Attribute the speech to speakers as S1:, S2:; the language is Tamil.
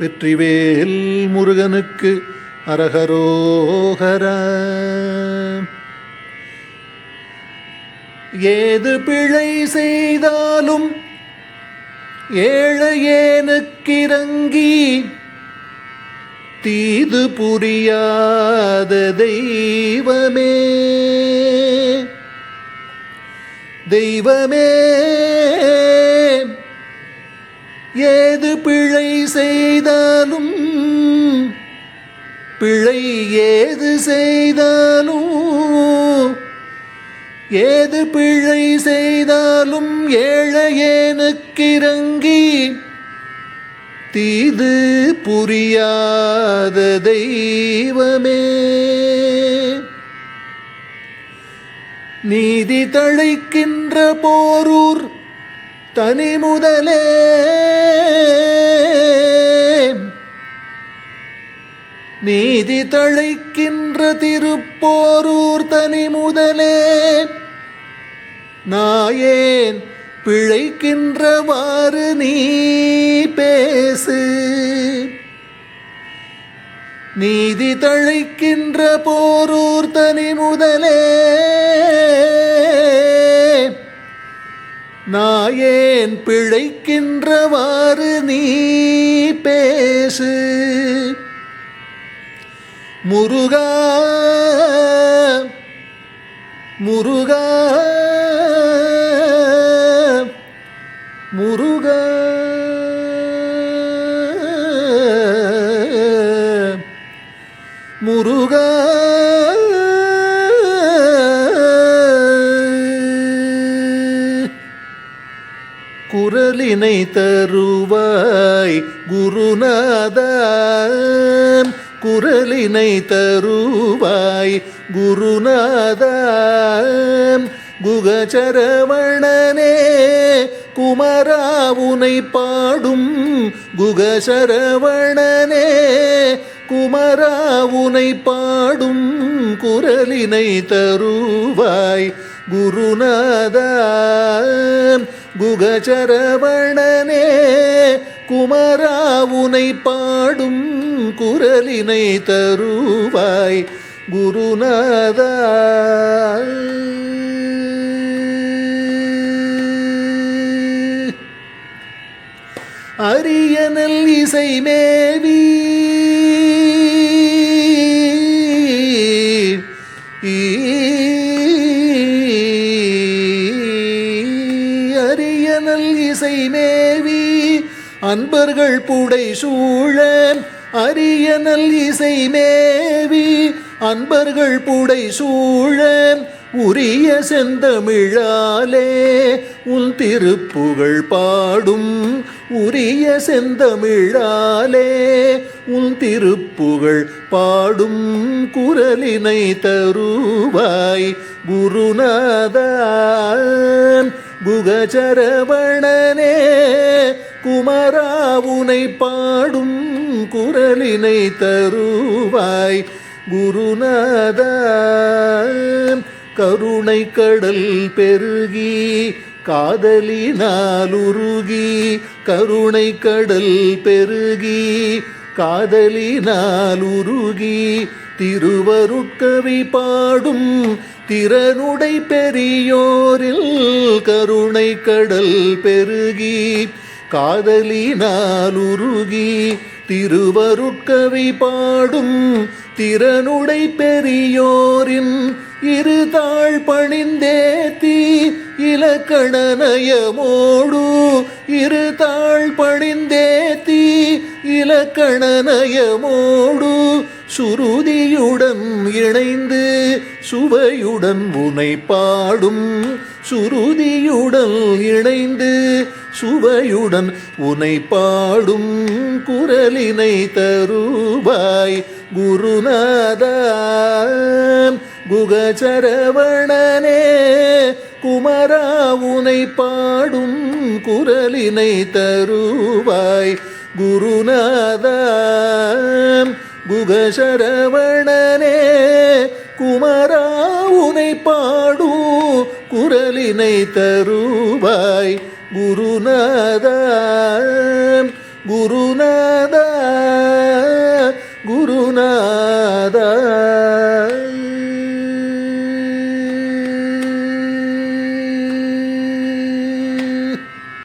S1: வெற்றிவேல் முருகனுக்கு அரகரோகர. ஏது பிழை செய்தாலும் ஏழையேனுக்கிறங்கி தீது புரியாத தெய்வமே. தெய்வமே ஏது பிழை செய்தாலும் பிழை ஏது செய்தாலும் ஏது பிழை செய்தாலும் ஏழையேனுக்கிறங்கி தீது புரியாத தெய்வமே. நீதி தழைக்கின்ற போரூர் தனி முதலே. நீதி தழைக்கின்ற திருப்போரூர் தனி முதலே. நாயேன் பிழைக்கின்றவாறு நீ பேசு. நீதி தழைக்கின்ற போரூர் தனி முதலே. நாயேன் பிழைக்கின்றவாறு நீ பேசு. முருகா முருகா முருகா. முருகா. குரலினை தருவாய் குருநாதா. குரலினை தருவாய் குருநாதா குகச்சரவணனே குமராவுனை பாடும். குகசரவணனே குமராவுனை பாடும். குரலினை தருவாய் குருநாத குகச்சரவணனே குமராவுனை பாடும் குரலினை தருவாய் குருநாத. அரியனல் இசை மேவி அரியனல் இசை மேவி அன்பர்கள் புடை சூழ அரியனல் இசை மேவி அன்பர்கள் புடை சூழ உரிய செந்தமிழாலே உன் திருப்புகழ் பாடும் உரிய செந்தமிழாலே உன் திருப்புகழ் பாடும் குரலினை தருவாய் குருநாதா குகச்சரவணனே குமராவுனை பாடும் குரலினை தருவாய். குருநாத கருணை கடல் பெருகி காதலினால் உருகி கருணை கடல் பெருகி காதலினால் உருகி திருவருட்கவி பாடும் திறனுடை பெரியோரில் கருணை கடல் பெருகி காதலினால் உருகி திருவருட்கவி பாடும் திறனுடை பெரியோரின் இரு தாழ் பணிந்தேத்தி இலக்கணநயமோடு இரு தாழ் பணிந்தேத்தி இலக்கணநயமோடு சுருதியுடன் இணைந்து சுவையுடன் உனை பாடும் சுருதியுடன் இணைந்து சுவையுடன் உனை பாடும் குரலினை தருவாய் குருநாதா. குகச்சரவணனே குமரா உனை பாடும் குரலினை தருவாய் குருநாதா. குகசரவணனே குமரா உனை பாடும் குரலினை தருவாய். குருநாதா குருநாதா குருநாதா.